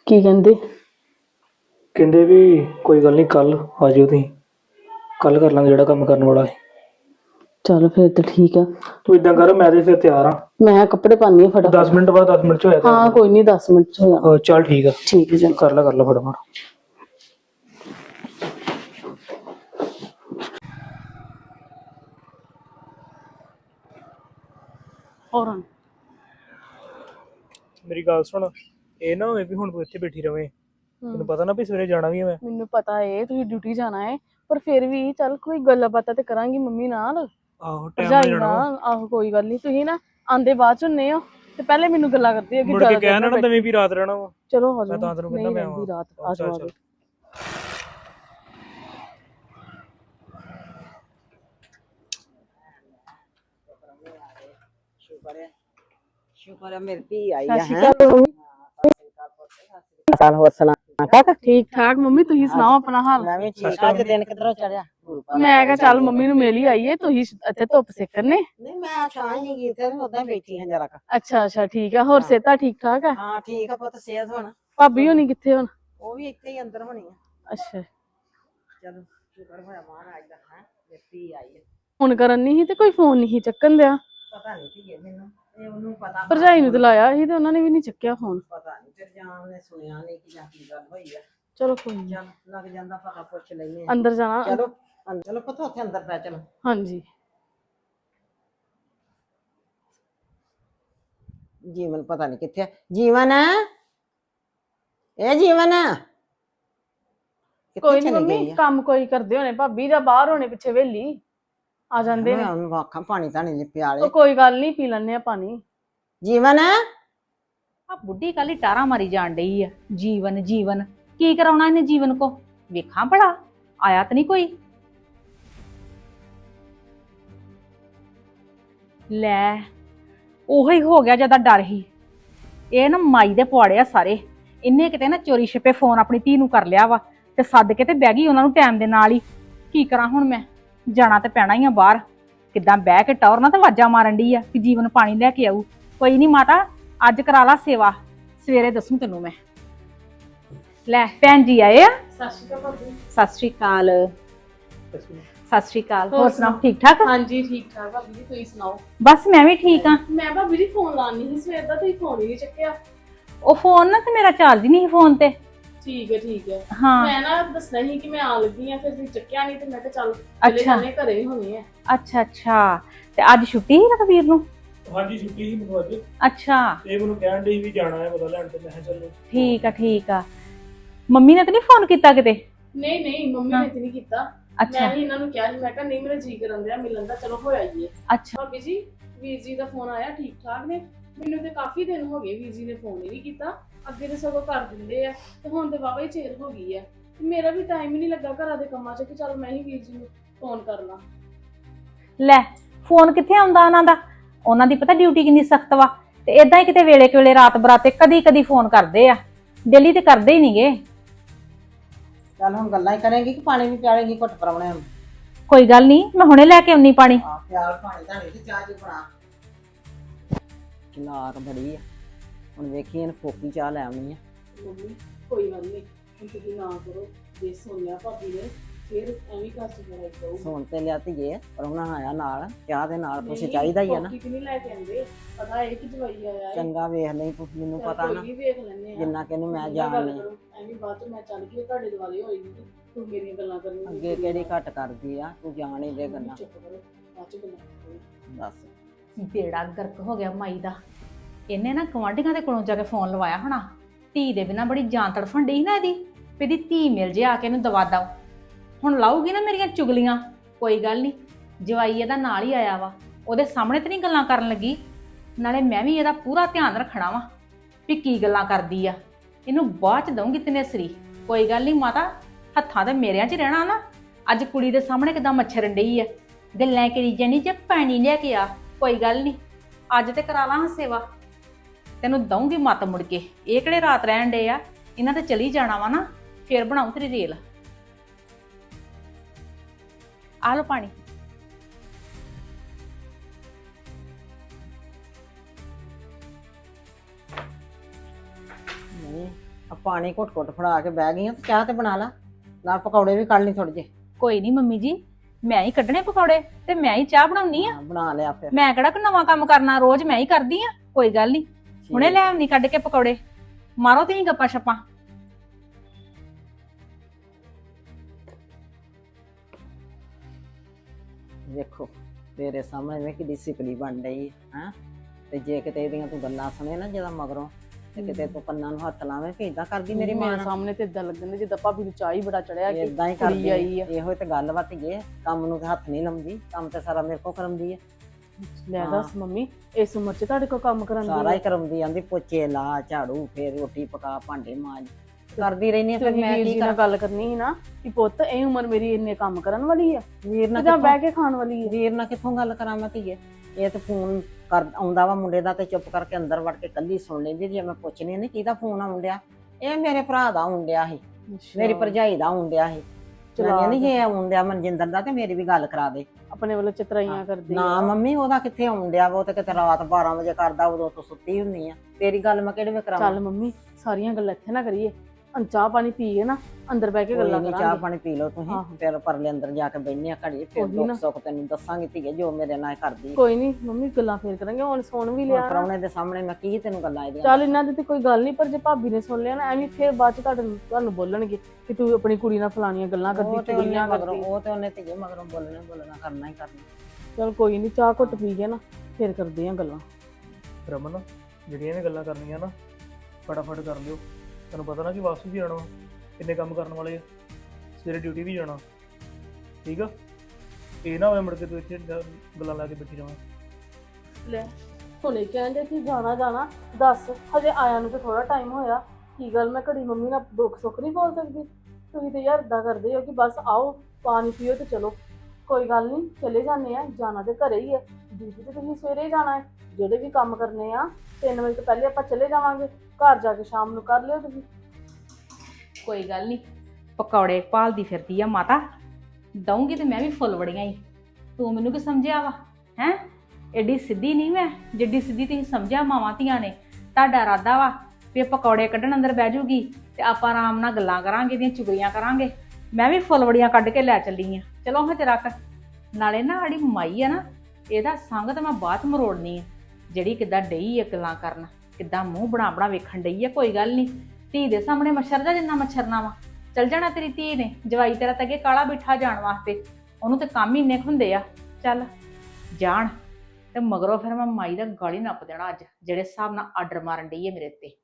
ਕੀ ਕਹਿੰਦੇ? ਕਹਿੰਦੇ ਵੀ ਕੋਈ ਗੱਲ ਨਹੀਂ ਕੱਲ ਆ ਜਿਓ ਤੁਸੀਂ। ਕੱਲ ਕਰ ਲਾਂਗੇ ਜਿਹੜਾ ਕੰਮ ਕਰਨ ਵਾਲਾ ਹੈ। ਚਲ ਫਿਰ ਤਾਂ ਠੀਕ ਆ। ਤੂੰ ਇਦਾਂ ਕਰ ਮੈਂ ਤੇ ਫਿਰ ਤਿਆਰ ਆ। ਮੈਂ ਕੱਪੜੇ ਪਾਣੀ ਆ ਫਟਾਫਟ। 10 ਮਿੰਟ ਬਾਅਦ 10 ਮਿੰਟ ਚ ਹੋਇਆ ਹਾਂ ਕੋਈ ਨਹੀਂ 10 ਮਿੰਟ ਚ ਹੋ ਜਾਣਾ ਤਾਂ ਚੱਲ ਠੀਕ ਆ। ਠੀਕ ਹੈ ਚਲ। ਕਰ ਲੈ ਕਰ ਲੈ ਫਟਾਫਟ। ਹੋਰ ਮੇਰੀ ਗੱਲ ਸੁਣ ਇਹ ਨਾ ਹੋਵੇ ਵੀ ਹੁਣ ਤੂੰ ਇੱਥੇ ਬੈਠੀ ਰਵੇਂ। ਤੈਨੂੰ ਪਤਾ ਨਾ ਵੀ ਸਵੇਰੇ ਜਾਣਾ ਵੀ ਹੈ ਮੈਂ। ਮੈਨੂੰ ਪਤਾ ਏ ਤੁਸੀਂ ਡਿਊਟੀ ਜਾਣਾ ਹੈ ਪਰ ਫਿਰ ਵੀ ਚੱਲ ਕੋਈ ਗੱਲਾਂ ਬਾਤਾਂ ਤੇ ਕਰਾਂਗੀ ਮੰਮੀ ਨਾਲ। ਆਹੋ ਟਾਈਮ ਨਾਲ ਭਰਜਾਈ ਜਾਣਾ ਆਹੋ ਕੋਈ ਗੱਲ ਨਹੀਂ ਤੁਸੀਂ ਨਾ ਆਂਦੇ ਬਾਅਦ ਚ ਹੁੰਨੇ ਹੋ ਤੇ ਪਹਿਲੇ ਮੈਨੂੰ ਗੱਲਾਂ ਕਰਦੇ ਹੋ ਕਿ ਮੁੜ ਕੇ ਜ਼ਿਆਦਾ ਕਹਿਣਾ ਨਾ ਨਾ ਤਵੇਂ ਵੀ ਰਾਤ ਰਹਿਣਾ ਵਾ। ਚਲੋ ਹੋ ਮੈਂ ਤਾਂ ਤੈਨੂੰ ਕਹਿੰਦਾ ਨਹੀਂ ਮੈਂ ਰਹਿੰਦੀ। ਰਾਤ ਆ ਚੱਲ, ਜਾਓ ਚੱਲ। ਸ਼ੁਕਰ ਹੈ ਸ਼ੁਕਰ ਹੈ ਮੇਰੀ ਧੀ ਆਈ ਸਤਿ ਆ ਸ਼੍ਰੀ ਹੈ। ਅਕਾਲ ਮੰਮੀ। ਸਾਲ ਹੋਰ ਸੁਣਾ। ਕਾਕਾ ਠੀਕ ਠਾਕ ਮੰਮੀ ਤੁਸੀਂ ਸੁਣਾਓ ਆਪਣਾ ਹਾਲ? ਮੈਂ ਵੀ ਠੀਕ ਅੱਜ ਦਿਨ ਕਿਧਰੋਂ ਚੜਿਆ ਮੈਂ ਕਿਹਾ ਚੱਲ ਮੰਮੀ ਨੂੰ ਮਿਲ ਹੀ ਆਈਏ ਤੁਸੀਂ ਇੱਥੇ ਧੁੱਪ ਸੇਕਣ ਨੇ। ਨਹੀਂ ਮੈਂ ਛਾਂ ਹੀ ਗਈ ਤੇ ਉਦਾਂ ਬੈਠੀ ਹਾਂ ਜਰਾ ਕ। ਅੱਛਾ ਅੱਛਾ ਠੀਕ ਆ। ਹੋਰ ਸਿਹਤਾਂ ਠੀਕ ਠਾਕ ਆ? ਹਾਂ ਠੀਕ ਆ ਪੁੱਤ ਸਿਹਤ ਹੁਣ। ਭਾਬੀ ਹੋਣੀ ਕਿੱਥੇ ਹੁਣ? ਉਹ ਵੀ ਇੱਥੇ ਹੀ ਅੰਦਰ ਹੋਣੀ ਆ। ਅੱਛਾ। ਚਲੋ ਸ਼ੁਕਰ ਹੋਇਆ ਮਹਾਰਾਜ ਦਾ ਹੈ। ਦਿੱਤੀ ਆਈ ਹੈ ਫੋਨ ਕਰਨ ਨਹੀਂ ਸੀ ਤੇ ਕੋਈ ਫੋਨ ਨਹੀਂ ਸੀ ਚੱਕਣ ਦਿਆ। ਪਤਾ ਨਹੀਂ ਧੀਏ ਮੈਨੂੰ ਇਹ ਉਹਨੂੰ ਪਤਾ ਭਰਜਾਈ ਨੂੰ ਤੇ ਲਾਇਆ ਸੀ ਤੇ ਉਹਨਾਂ ਨੇ ਵੀ ਨਹੀਂ ਚੱਕਿਆ ਫੋਨ। ਪਤਾ ਨਹੀਂ ਫਿਰ ਜਾਂ ਉਹਨੇ ਸੁਣਿਆ ਨਹੀਂ ਕਿ ਜਾਂ ਕੀ ਗੱਲ ਹੋਈ ਆ। ਚਲੋ ਕੋਈ ਨੀ। ਚੱਲ ਲੱਗ ਜਾਂਦਾ ਪਤਾ ਪੁੱਛ ਲੈਨੇ ਆ। ਅੰਦਰ ਜਾਣਾ। ਚਲੋ। ਅੰਦਰ ਚਲੋ ਪੁੱਤ ਉੱਥੇ ਅੰਦਰ ਪੈ ਚਲੋ। ਹਾਂਜੀ। ਜੀਵਨ ਪਤਾ ਨਹੀਂ ਕਿੱਥੇ ਆ। ਜੀਵਨ? ਇਹ ਜੀਵਨ? ਕਿੱਥੇ ਕੋਈ ਨਹੀਂ ਚਲੀ ਗਈ ਮੰਮੀ ਆ? ਕੰਮ ਕੋਈ ਕਰਦੇ ਹੋਣੇ ਭਾਬੀ ਜਾਂ ਬਾਹਰ ਹੋਣੇ ਪਿੱਛੇ ਵੇਲੀ ਆ ਜਾਂਦੇ ਨੇ। ਮੈਂ ਉਹਨੂੰ ਆਖਾਂ ਪਾਣੀ ਧਾਣੀ ਦੇ ਪਿਆਲੇ। ਉਹ ਕੋਈ ਗੱਲ ਨਹੀਂ ਪੀ ਲੈਣੇ ਆ ਪਾਣੀ। ਜੀਵਨ? ਆ ਬੁੱਢੀ ਕਾਲੀ ਟਾਰਾ ਮਾਰੀ ਜਾਣ ਡਈ ਆ। ਜੀਵਨ ਜੀਵਨ ਕੀ ਕਰਾਉਣਾ ਇਹਨੇ ਜੀਵਨ ਕੋ? ਵੇਖਾਂ ਭਲਾ ਆਇਆ ਤਾਂ ਨਹੀਂ ਕੋਈ? ਲੈ ਉਹੀ ਹੋ ਗਿਆ ਜਦਾ ਡਰ ਹੀ। ਇਹ ਨਾ ਮਾਈ ਦੇ ਪੁਆੜੇ ਆ ਸਾਰੇ। ਇਹਨੇ ਕਿਤੇ ਨਾ ਚੋਰੀ ਛਿਪੇ ਫੋਨ ਆਪਣੀ ਧੀ ਨੂੰ ਕਰ ਲਿਆ ਵਾ ਤੇ ਸੱਦ ਕੇ ਤੇ ਬਹਿ ਗਈ ਉਹਨਾਂ ਨੂੰ ਟਾਈਮ ਦੇ ਨਾਲ ਹੀ। ਕੀ ਕਰਾਂ ਹੁਣ ਮੈਂ? ਜਾਣਾ ਤੇ ਪੈਣਾ ਹੀ ਆ ਬਾਹਰ। ਕਿੱਦਾਂ ਬਹਿ ਕੇ ਟੌਰ ਨਾਲ ਤੇ ਵਾਜਾ ਮਾਰਨ ਡਈ ਆ ਕਿ ਜੀਵਨ ਪਾਣੀ ਲੈ ਕੇ ਆਊ। ਕੋਈ ਨਹੀਂ ਮਾਤਾ ਅੱਜ ਕਰਾ ਲਾ ਸੇਵਾ। ਸਵੇਰੇ ਦੱਸੂ ਤੈਨੂੰ ਮੈਂ। ਲੈ ਭੈਣ ਜੀ ਆਏ ਆ? ਸਤਿ ਸ਼੍ਰੀ ਅਕਾਲ। ਸਤਿ ਸ਼੍ਰੀ ਅਕਾਲ। ਸਤਿ ਸ਼੍ਰੀ ਅਕਾਲ। ਹੋਰ ਹੋਰ ਸੁਣਾਓ ਠੀਕ ਠਾਕ ਹਾਂਜੀ ਠੀਕ ਠਾਕ ਭਾਬੀ ਜੀ ਤੁਸੀਂ ਸੁਣਾਓ? ਬਸ ਮੈਂ ਵੀ ਠੀਕ ਆ। ਮੈਂ ਭਾਬੀ ਜੀ ਫੋਨ ਲਾਣੀ ਸੀ ਸਵੇਰ ਦਾ ਤੁਸੀਂ ਫੋਨ ਹੀ ਨਹੀਂ ਚੱਕਿਆ। ਉਹ ਫੋਨ ਨਾ ਤੇ ਮੇਰਾ ਚਾਰਜ ਨਹੀਂ ਸੀ ਫੋਨ ਤੇ। ਠੀਕ ਹੈ ਠੀਕ ਹੈ ਹਾਂ। ਮੈਂ ਨਾ ਦੱਸਣਾ ਸੀ ਕਿ ਮੈਂ ਆ ਲੱਗੀ ਆ ਫਿਰ ਤੁਸੀਂ ਚੱਕਿਆ ਨਹੀਂ ਤੇ ਮੈਂ ਕਿਹਾ ਚੱਲ ਚਲੇ ਅੱਛਾ ਜਾਂਦੇ ਘਰੇ ਹੀ ਹੋਣੇ ਆ। ਅੱਛਾ ਅੱਛਾ। ਤੇ ਅੱਜ ਛੁੱਟੀ ਸੀ ਰਘਵੀਰ ਨੂੰ? ਹਾਂਜੀ ਛੁੱਟੀ ਸੀ ਮੈਨੂੰ ਅੱਜ। ਅੱਛਾ। ਇਹ ਮੈਨੂੰ ਕਹਿਣ ਡਈ ਵੀ ਜਾਣਾ ਹੈ ਪਤਾ ਲੈਣ ਤੇ ਮੈਂ ਕਿਹਾ ਚੱਲੋ। ਠੀਕ ਆ ਠੀਕ ਆ। ਮੰਮੀ ਨੇ ਤਾਂ ਨਹੀਂ ਫੋਨ ਕੀਤਾ ਕਿਤੇ? ਨਹੀਂ ਨਹੀਂ ਮੰਮੀ ਹਾਂ। ਨੇ ਤੇ ਨਹੀਂ ਕੀਤਾ। ਅੱਛਾ। ਮੈਂ ਇਹਨਾਂ ਨੂੰ ਕਿਹਾ ਸੀ ਮੈਂ ਕਿਹਾ ਨਹੀਂ ਮੇਰਾ ਜੀ ਕਰਨ ਦਿਆ ਮਿਲਣ ਦਾ ਚਲੋ ਹੋ ਆਈਏ। ਅੱਛਾ। ਭਾਬੀ ਜੀ ਵੀਰ ਜੀ ਦਾ ਫੋਨ ਆਇਆ ਠੀਕ ਠਾਕ ਨੇ। ਮੈਨੂੰ ਤੇ ਕਾਫੀ ਦਿਨ ਹੋ ਗਏ ਵੀਰ ਜੀ ਨੇ ਫੋਨ ਹੀ ਨਹੀਂ ਕੀਤਾ। ਅੱਗੇ ਤੇ ਸਗੋਂ ਕਰ ਦਿੰਦੇ ਆ ਤੇ ਹੁਣ ਤੇ ਵਾਵਾ ਹੀ ਚੇਰ ਹੋ ਗਈ ਆ। ਤੇ ਮੇਰਾ ਵੀ ਟਾਈਮ ਹੀ ਨਹੀਂ ਲੱਗਾ ਘਰਾਂ ਦੇ ਕੰਮਾਂ 'ਚ ਕਿ ਚੱਲ ਮੈਂ ਹੀ ਵੀਰ ਜੀ ਨੂੰ ਫੋਨ ਕਰ ਲਾਂ। ਲੈ ਫੋਨ ਕਿੱਥੇ ਆਉਂਦਾ ਉਹਨਾਂ ਦਾ? ਉਹਨਾਂ ਦੀ ਪਤਾ ਡਿਊਟੀ ਕਿੰਨੀ ਸਖਤ ਵਾ। ਤੇ ਇਦਾਂ ਹੀ ਕਿਤੇ ਵੇਲੇ ਕੋਲੇ ਰਾਤ ਬਰਾਤੇ ਕਦੀ ਕਦੀ ਫੋਨ ਕਰਦੇ ਆ। ਡੇਲੀ ਤੇ ਕਰਦੇ ਹੀ ਨਹੀਂਗੇ ਚੱਲ ਹੁਣ ਗੱਲਾਂ ਹੀ ਕਰੇਂਗੀ ਕਿ ਪਾਣੀ ਵੀ ਪਿਆਲੇਂਗੀ ਘੁੱਟ ਪਰਵਣੇ ਨੂੰ? ਕੋਈ ਗੱਲ ਨਹੀਂ ਮੈਂ ਹੁਣੇ ਲੈ ਕੇ ਆਉਣੀ ਪਾਣੀ। ਆ ਪਿਆਲ ਪਾਣੀ ਤੇ ਚਾਹ ਜੀ ਬਣਾ। ਕਿਲਾਰ ਬੜੀ ਆ। ਹੁਣ ਵੇਖੀ ਇਹਨੂੰ ਫੋਕੀ ਚਾਹ ਲੈ ਆਉਣੀ ਆ। ਮੰਮੀ ਕੋਈ ਗੱਲ ਨਹੀਂ। ਹੁਣ ਤੁਸੀਂ ਨਾ ਕਰੋ। ਜੇ ਸੋਨਿਆ ਭਾਬੀ ਨੇ ਫਿਰ ਐਵੇਂ ਸੋਨ ਤੇ ਲਿਆ ਧੀਏ ਪਰਵਣਾ ਆਇਆ ਨਾਲ ਚਾਹ ਦੇ ਨਾਲ ਕੁਛ ਚਾਹੀਦਾ ਹੀ ਆ ਨਾ। ਕੋਕੀ ਤੇ ਨਹੀਂ ਲੈ ਕੇ ਆਂਦੇ ਪਤਾ ਇਹ ਕਿ ਜਵਾਈ ਆਇਆ ਹੈ। ਚੰਗਾ ਵੇਖ ਲਈ ਕੁਛ ਮੈਨੂੰ ਪਤਾ ਨਾ ਕੋਈ ਨੀ, ਵੇਖ ਲੈਨੇ ਆ ਜਿੰਨਾ ਮੈਂ ਜਾਣਨੀ ਐਵੇਂ ਬਾਅਦ ਚ ਮੈਂ ਚੱਲ ਗਈ ਤੁਹਾਡੇ ਦੁਆਲੇ ਹੋਈ ਨਹੀਂ ਤੂੰ ਮੇਰੀਆਂ ਗੱਲਾਂ ਕਰਨੀ ਅੱਗੇ ਕਿਹੜੀ ਘੱਟ ਕਰਦੀ ਆ? ਤੂੰ ਜਾਣ ਹੀ ਦੇ ਗੱਲਾਂ। ਚੁੱਪ ਕਰੋ ਬਾਅਦ ਚ ਗੱਲਾਂ ਕਰੋ। ਦੱਸ। ਬੇੜਾ ਗਰਕ ਹੋ ਗਿਆ ਮਾਈ ਦਾ। ਇਹਨੇ ਨਾ ਗਵਾਂਢੀਆਂ ਦੇ ਕੋਲੋਂ ਜਾ ਕੇ ਫੋਨ ਲਵਾਇਆ ਹੋਣਾ। ਧੀ ਦੇ ਬਿਨਾ ਬੜੀ ਜਾਨ ਤੜਫਣ ਡਈ ਨਾ ਇਹਦੀ। ਵੀ ਇਹਦੀ ਧੀ ਮਿਲ ਜੇ ਆ ਕੇ ਇਹਨੂੰ ਦਵਾ ਦਓ ਹੁਣ ਲਾਊਗੀ ਨਾ ਮੇਰੀਆਂ ਚੁਗਲੀਆਂ? ਕੋਈ ਗੱਲ ਨਹੀਂ ਜਵਾਈ ਇਹਦਾ ਨਾਲ ਹੀ ਆਇਆ ਵਾ। ਉਹਦੇ ਸਾਹਮਣੇ ਤੇ ਨਹੀਂ ਗੱਲਾਂ ਕਰਨ ਲੱਗੀ। ਨਾਲੇ ਮੈਂ ਵੀ ਇਹਦਾ ਪੂਰਾ ਧਿਆਨ ਰੱਖਣਾ ਵਾ ਵੀ ਕੀ ਗੱਲਾਂ ਕਰਦੀ ਆ। ਇਹਨੂੰ ਬਾਅਦ ਚ ਦਊਂਗੀ ਤਨੇਸਰੀ ਕੋਈ ਗੱਲ ਨਹੀਂ ਮਾਤਾ, ਹੱਥਾਂ ਤੇ ਮੇਰਿਆਂ 'ਚ ਰਹਿਣਾ ਨਾ। ਅੱਜ ਕੁੜੀ ਦੇ ਸਾਹਮਣੇ ਕਿਦਾਂ ਮੱਛਰਨ ਡਈ ਆ। ਗੱਲਾਂ ਕਰੀ ਜਾਨੀ ਜੇ ਪਾਣੀ ਲੈ ਕੇ ਆ। ਕੋਈ ਗੱਲ ਨਹੀਂ ਅੱਜ ਤੇ ਕਰਾ ਲਾਂ ਸੇਵਾ। ਤੈਨੂੰ ਦਊਂਗੀ ਮਤ ਮੁੜ ਕੇ। ਇਹ ਕਿਹੜੇ ਰਾਤ ਰਹਿਣ ਡੇ ਆ? ਇਹਨਾਂ ਤੇ ਚਲੀ ਜਾਣਾ ਵਾ ਨਾ। ਫੇਰ ਬਣਾਉਂ ਤੇਰੀ ਰੇਲ। ਆ ਲੋ ਪਾਣੀ। ਨਹੀਂ ਆ ਪਾਣੀ ਘੁੱਟ ਘੁੱਟ ਫੜਾ ਕੇ ਬਹਿ ਗਈ ਆ ਤੇ ਚਾਹ ਤੇ ਬਣਾ ਲਾ। ਨਾਲ ਪਕੌੜੇ ਵੀ ਕੱਢ ਲਈ ਥੋੜੇ ਜਿਹੇ। ਕੋਈ ਨਹੀਂ ਮੰਮੀ ਜੀ ਮੈਂ ਹੀ ਕੱਢਣੇ ਪਕੌੜੇ ਤੇ ਮੈਂ ਹੀ ਚਾਹ ਬਣਾਉਣੀ ਆ। ਬਣਾ ਲਿਆ ਫਿਰ। ਮੈਂ ਕਿਹੜਾ ਕੋਈ ਨਵਾਂ ਕੰਮ ਕਰਨਾ ਰੋਜ਼ ਮੈਂ ਹੀ ਕਰਦੀ ਆ। ਕੋਈ ਗੱਲ ਨਹੀਂ ਹੁਣੇ ਲੈ ਆਉਂਦੀ ਕੱਢ ਕੇ ਪਕੌੜੇ। ਮਾਰੋ ਤੇ ਗੱਪਾਂ ਛੱਪਾਂ ਵੇਖੋ ਤੇਰੇ ਸਾਹਮਣੇ ਵੇ ਕਿੱਡੀ ਸਿਕੜੀ ਬਣ ਰਹੀ ਹੈ? ਤੇ ਜੇ ਕਿਤੇ ਇਹਦੀਆਂ ਤੂੰ ਗੱਲਾਂ ਸੁਣੇ ਨਾ ਜਦੋਂ ਮਗਰੋਂ ਤੇ ਕਿਤੇ ਤੂੰ ਕੰਨਾਂ ਨੂੰ ਹੱਥ ਲਾਵੇਂ ਇਦਾਂ ਕਰਦੀ ਮੇਰੀ ਮਾਂ ਮੇਰੇ ਸਾਹਮਣੇ ਤੇ ਇਦਾਂ ਲੱਗਣ ਦੇ ਜਿੱਦਾਂ ਭਾਬੀ ਨੂੰ ਚਾਹ ਹੀ ਬੜਾ ਚੜਿਆ ਕਿ ਇਦਾਂ ਹੀ ਕਰਦੀ ਆਈ ਆ। ਇਹੋ ਤੇ ਗੱਲ ਵਾ ਧੀਏ ਕੰਮ ਨੂੰ ਹੱਥ ਨਹੀਂ ਲਾਉਂਦੀ ਕੰਮ ਤੇ ਸਾਰਾ ਮੇਰੇ ਕੋ ਕਰਮਦੀ ਹੈ ਲੈ ਹਾਂ। ਦੱਸ ਮੰਮੀ ਇਸ ਉਮਰ 'ਚ ਤੁਹਾਡੇ ਕੋਲ ਕੰਮ ਕਰਨ ਸਾਰਾ ਦੀ ਹੀ ਕਰਮਦੀ ਆਂਦੀ ਪੋਚੇ ਲਾ ਝਾੜੂ ਫੇਰ ਰੋਟੀ ਪਕਾ ਭਾਂਡੇ ਮਾਂਜ। ਕਰਦੀ ਰਹਿਨੀ ਆ ਫਿਰ ਤੁਸੀਂ ਮੈਂ ਵੀਰ ਕੀ ਜੀ ਨਾਲ ਕਰਾਂ? ਗੱਲ ਕਰਨੀ ਸੀ ਨਾ ਕਿ ਪੁੱਤ ਇਹ ਉਮਰ ਮੇਰੀ ਇੰਨੇ ਕੰਮ ਕਰਨ ਵਾਲੀ ਆ। ਵੀਰ ਨਾਲ ਜਾਂ ਕਿੱਥੋਂ ਬਹਿ ਕੇ ਖਾਣ ਵਾਲੀ ਆ। ਵੀਰ ਨਾਲ ਕਿੱਥੋਂ ਗੱਲ ਕਰਾਂ ਮੈਂ ਧੀਏ? ਇਹ ਤੇ ਫੋਨ ਕਰ ਆਉਂਦਾ ਵਾ ਮੁੰਡੇ ਦਾ ਤੇ ਚੁੱਪ ਕਰਕੇ ਅੰਦਰ ਵੜ ਕੇ ਕੱਲੀ ਸੁਣ ਲੈਂਦੀ ਜੇ ਮੈਂ ਪੁੱਛਣੀ ਨਹੀਂ ਕਿਹਦਾ ਫੋਨ ਆਉਣ ਡਿਆ ਇਹ ਮੇਰੇ ਭਰਾ ਦਾ ਆਉਣ ਸੀ। ਅੱਛਾ। ਮੇਰੀ ਭਰਜਾਈ ਦਾ ਆਉਣ ਡਿਆ ਸੀ। ਚਲਾ ਨਹੀਂ ਜੇ। ਆਉਣ ਡਿਆ ਮਨਜਿੰਦਰ ਦਾ ਤੇ ਮੇਰੀ ਵੀ ਗੱਲ ਕਰਾ ਦੇ। ਆਪਣੇ ਵੱਲੋਂ ਚਤਰਾਈਆਂ ਕਰਦੇ ਨਾ ਆ। ਮੰਮੀ ਉਹਦਾ ਕਿੱਥੇ ਆਉਣ ਡਿਆ ਵਾ? ਉਹ ਤੇ ਕਿਤੇ ਰਾਤ 12 ਵਜੇ ਕਰਦਾ ਉਦੋਂ ਤੋਂ ਸੁੱਤੀ ਹੁੰਨੀ ਆ। ਤੇਰੀ ਗੱਲ ਮੈਂ ਕਿਹੜੇ ਵੇ ਕਰਾਵਾਂ? ਚੱਲ ਮੰਮੀ ਸਾਰੀਆਂ ਗੱਲਾਂ ਇੱਥੇ ਨਾ ਕਰੀਏ। ਚਾਹ ਪਾਣੀ ਪੀ ਕੇ ਨਾ ਅੰਦਰ ਬਹਿ ਕੇ ਕੋਈ ਗੱਲਾਂ ਨੀ, ਚਾਹ ਕਰਾਂਗੇ ਪਾਣੀ ਪੀ ਲਓ ਤੁਸੀਂ। ਫਿਰ ਪਰਲੇ ਅੰਦਰ ਜਾ ਕੇ ਬੈਠਨੇ ਆ ਘੜੀ ਫਿਰ ਉਹੀ ਨਾ। ਦੁੱਖ ਸੁੱਖ ਤੈਨੂੰ ਦੱਸਾਂਗੀ ਧੀਏ ਜੋ ਮੇਰੇ ਨਾਲ ਕਰਦੀ ਕੋਈ ਨਹੀਂ ਮੰਮੀ ਗੱਲਾਂ ਫੇਰ ਕਰਾਂਗੇ ਹੁਣ ਸੁਣ ਵੀ ਲਿਆ ਨਾ। ਪਰੌਣੇ ਦੇ ਸਾਹਮਣੇ ਮੈਂ ਕੀ ਤੈਨੂੰ ਗੱਲਾਂ ਇਹਦੀਆਂ ਚੱਲ ਇਹਨਾਂ ਦੀ ਤੇ ਕੋਈ ਗੱਲ ਨਹੀਂ ਪਰ ਜੇ ਭਾਬੀ ਨੇ ਸੁਣ ਲਿਆ ਨਾ ਐਵੇਂ ਫੇਰ ਬਾਅਦ ਚ ਤੁਹਾਨੂੰ ਤੁਹਾਨੂੰ ਬੋਲਣਗੇ ਕਿ ਤੂੰ ਆਪਣੀ ਕੁੜੀ ਨਾਲ ਫਲਾਣੀਆਂ ਗੱਲਾਂ ਉਹ ਕਰਦੀ ਤੇ ਉਹਨੇ ਚੁਗਲੀਆਂ ਮਗਰੋਂ ਕਰਦੀ ਉਹ ਤੇ ਉਹਨੇ ਧੀਏ ਮਗਰੋਂ ਬੋਲਣਾ ਬੋਲਣਾ ਕਰਨਾ ਹੀ ਕਰਨਾ ਚੱਲ ਕੋਈ ਨਹੀਂ ਚਾਹ ਘੁੱਟ ਪੀ ਕੇ ਨਾ ਫੇਰ ਕਰਦੇ ਆ ਗੱਲਾਂ ਰਮਨ ਜਿਹੜੀਆਂ ਵੀ ਗੱਲਾਂ ਕਰਨੀਆਂ ਨਾ ਫਟਾਫਟ ਕਰ ਲਿਓ ਤੁਹਾਨੂੰ ਪਤਾ ਨਾ ਕਿ ਵਾਪਸ ਵੀ ਆਉਣਾ ਕਿੰਨੇ ਕੰਮ ਕਰਨ ਵਾਲੇ ਆ। ਸਵੇਰੇ ਡਿਊਟੀ ਵੀ ਜਾਣਾ। ਠੀਕ ਆ? ਇਹ ਨਾ ਹੋਵੇ ਮੁੜ ਕੇ ਤੂੰ ਇੱਥੇ ਗ- ਗੱਲਾਂ ਲਾ ਕੇ ਬੈਠੀ ਜਾਵਾਂ ਲੈ, ਹੁਣੇ ਕਹਿੰਦੇ ਕਿ ਜਾਣਾ ਜਾਣਾ, ਦੱਸ, ਹਜੇ ਆਇਆ ਨੂੰ ਤਾਂ ਥੋੜਾ ਟਾਈਮ ਹੋਇਆ। ਕੀ ਗੱਲ, ਮੈਂ ਘੜੀ ਮੰਮੀ ਨਾਲ ਦੁੱਖ ਸੁੱਖ ਨਹੀਂ ਬੋਲ ਸਕਦੀ? ਤੁਸੀਂ ਤੇ ਯਾਰ ਏਦਾਂ ਕਰਦੇ ਹੋ ਕਿ ਬਸ ਆਓ, ਪਾਣੀ ਪੀਓ ਤੇ ਚਲੋ। ਕੋਈ ਗੱਲ ਨਹੀਂ, ਚਲੇ ਜਾਂਦੇ ਆ, ਜਾਣਾ ਤੇ ਘਰੇ ਹੀ ਹੈ ਡਿਊਟੀ ਤੇ ਤੁਸੀਂ ਸਵੇਰੇ ਹੀ ਜਾਣਾ ਹੈ, ਜਿਹੜੇ ਵੀ ਕੰਮ ਕਰਨੇ ਆ 3 ਵਜੇ ਤੋਂ ਪਹਿਲੇ ਆਪਾਂ ਚਲੇ ਜਾਵਾਂਗੇ। ਘਰ ਜਾ ਕੇ ਸ਼ਾਮ ਨੂੰ ਕਰ ਲਿਓ ਤੁਸੀਂ। ਕੋਈ ਗੱਲ ਨਹੀਂ, ਪਕੌੜੇ ਭਾਲਦੀ ਫਿਰਦੀ ਆ ਮਾਤਾ। ਦਊਂਗੀ ਤੇ ਮੈਂ ਵੀ ਫੁੱਲ ਵੜੀਆਂ ਹੀ ਤੂੰ ਮੈਨੂੰ ਕੀ ਸਮਝਿਆ ਵਾ? ਹੈ? ਐਡੀ ਸਿੱਧੀ ਨਹੀਂ ਮੈਂ, ਜਿੱਡੀ ਸਿੱਧੀ ਤੁਸੀਂ ਸਮਝਿਆ ਮਾਵਾਂ ਧੀਆਂ ਨੇ। ਤੁਹਾਡਾ ਇਰਾਦਾ ਵਾ ਵੀ ਪਕੌੜੇ ਕੱਢਣ ਅੰਦਰ ਬਹਿ ਜੂਗੀ ਤੇ ਆਪਾਂ ਆਰਾਮ ਨਾਲ ਗੱਲਾਂ ਕਰਾਂਗੇ ਦੀਆਂ ਚੁਗਲੀਆਂ ਕਰਾਂਗੇ। ਮੈਂ ਵੀ ਫੁੱਲਵੜੀਆਂ ਕੱਢ ਕੇ ਲੈ ਚੱਲੀ ਆ। ਚਲੋ ਹਾਂ ਰੱਖ ਨਾਲੇ ਨਾ ਆੜੀ ਮਾਈ ਆ ਨਾ, ਇਹਦਾ ਸੰਗ ਤਾਂ ਮੈਂ ਬਾਅਦ ਮਰੋੜਨੀ ਆ। ਜਿਹੜੀ ਕਿੱਦਾਂ ਡਈ ਆ ਗੱਲਾਂ ਕਰਨ, ਕਿੱਦਾਂ ਮੂੰਹ ਬਣਾ ਬਣਾ ਵੇਖਣ ਡਈ ਆ, ਕੋਈ ਗੱਲ ਨਹੀਂ। ਧੀ ਦੇ ਸਾਹਮਣੇ ਮੱਛਰ ਦਾ ਜਿੰਨਾ ਮੱਛਰਨਾ ਵਾ। ਚੱਲ ਜਾਣਾ ਤੇਰੀ ਧੀ ਨੇ, ਜਵਾਈ ਤੇਰਾ ਤਾਂ ਅੱਗੇ ਕਾਲਾ ਬਿਠਾ ਜਾਣ ਵਾਸਤੇ। ਉਹਨੂੰ ਤੇ ਕੰਮ ਹੀ ਇੰਨੇ ਕੁ ਹੁੰਦੇ ਆ। ਚੱਲ, ਜਾਣ। ਤੇ ਮਗਰੋਂ ਫਿਰ ਮੈਂ ਮਾਈ ਦਾ ਗਾਲੀ ਨੱਪ ਦੇਣਾ ਅੱਜ, ਜਿਹੜੇ ਹਿਸਾਬ ਨਾਲ ਆਰਡਰ ਮਾਰਨ ਡਈ ਹੈ ਮੇਰੇ ਤੇ